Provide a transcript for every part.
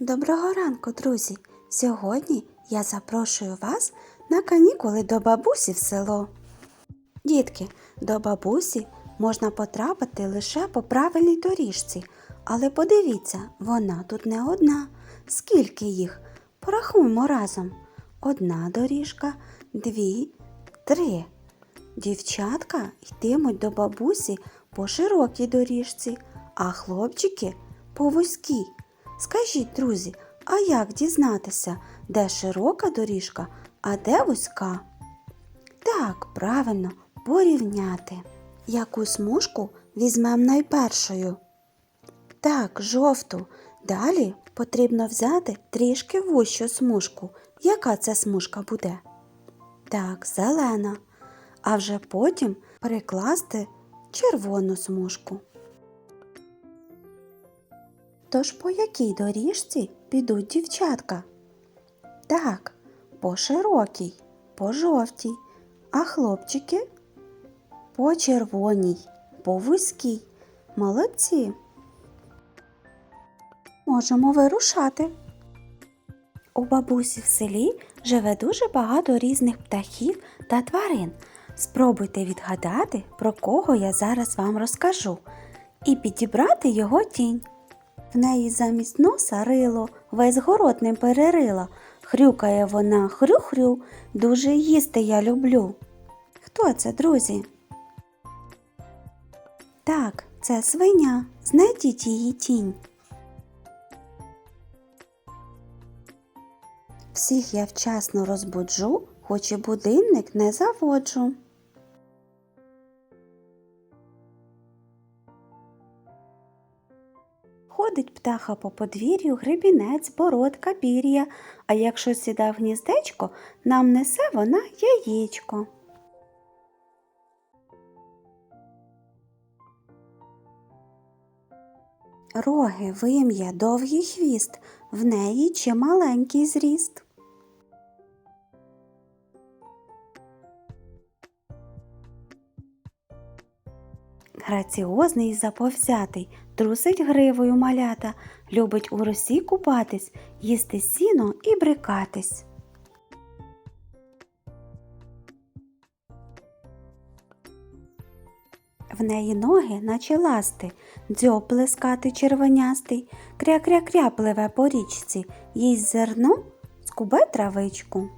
Доброго ранку, друзі! Сьогодні я запрошую вас на канікули до бабусі в село. Дітки, до бабусі можна потрапити лише по правильній доріжці, але подивіться, вона тут не одна. Скільки їх? Порахуємо разом. Одна доріжка, дві, три. Дівчатка йтимуть до бабусі по широкій доріжці, а хлопчики по вузькій. Скажіть, друзі, а як дізнатися, де широка доріжка, а де вузька? Так, правильно, порівняти. Яку смужку візьмемо найпершою? Так, жовту. Далі потрібно взяти трішки вущу смужку. Яка це смужка буде? Так, зелена. А вже потім перекласти червону смужку. Тож по якій доріжці підуть дівчатка? Так, по широкій, по жовтій, а хлопчики по червоній, по вузькій. Молодці. Можемо вирушати. У бабусі в селі живе дуже багато різних птахів та тварин. Спробуйте відгадати, про кого я зараз вам розкажу, і підібрати його тінь. В неї замість носа рило, весь город ним перерила. Хрюкає вона хрю-хрю, дуже їсти я люблю. Хто це, друзі? Так, це свиня. Знайдіть її тінь. Всіх я вчасно розбуджу, хоч і будильник не заводжу. Ходить птаха по подвір'ю, гребінець, бородка, пір'я, а якщо сіда в гніздечко, нам несе вона яєчко. Роги, вим'я, довгий хвіст, в неї чималенький зріст. Граціозний і заповзятий, трусить гривою малята, любить у росі купатись, їсти сіно і брикатись. В неї ноги, наче ласти, дзьоб плескати червонястий, кря-кря-кря пливе по річці, їсть зерно, скубе травичку.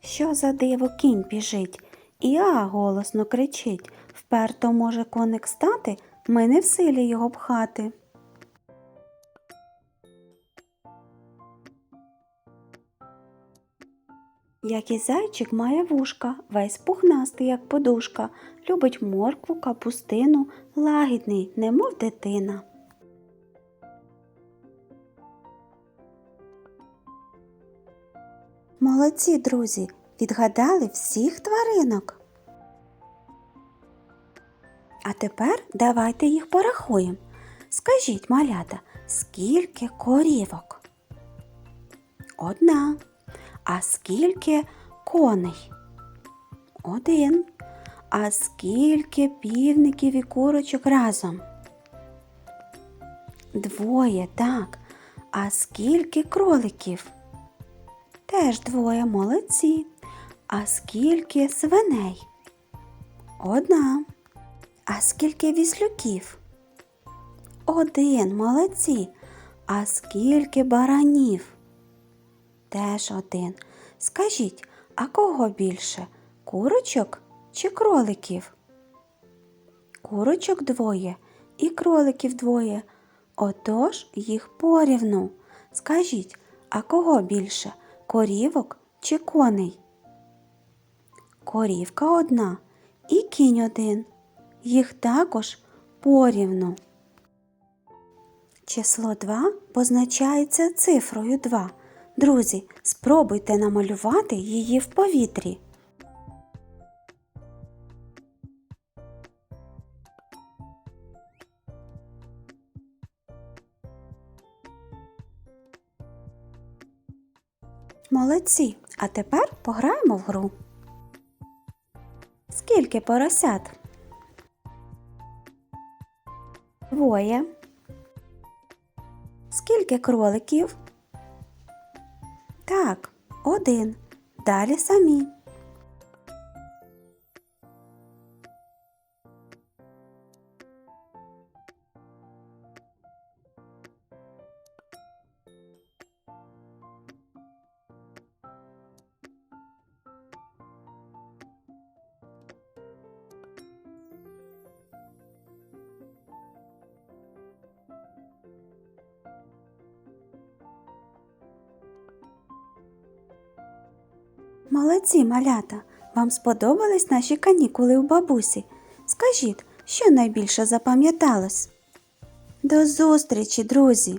Що за диво кінь біжить? І а голосно кричить. Вперто може коник стати, ми не в силі його пхати. Як і зайчик має вушка, весь пухнастий, як подушка, любить моркву, капустину, лагідний, немов дитина. Молодці, друзі, відгадали всіх тваринок. А тепер давайте їх порахуємо. Скажіть, малята, скільки корівок? Одна. А скільки коней? Один. А скільки півників і курочок разом? Двоє, так. А скільки кроликів? Теж двоє молодці. А скільки свиней? Одна. А скільки віслюків? Один, молодці. А скільки баранів? Теж один. Скажіть, а кого більше? Курочок чи кроликів? Курочок двоє і кроликів двоє. Отож їх порівну. Скажіть, а кого більше? Корівок чи коней? Корівка одна і кінь один. Їх також порівну. Число 2 позначається цифрою 2. Друзі, спробуйте намалювати її в повітрі. Молодці, а тепер пограємо в гру. Скільки поросят? Двоє. Скільки кроликів? Так, один. Далі самі. Молодці, малята! Вам сподобались наші канікули у бабусі? Скажіть, що найбільше запам'яталось? До зустрічі, друзі!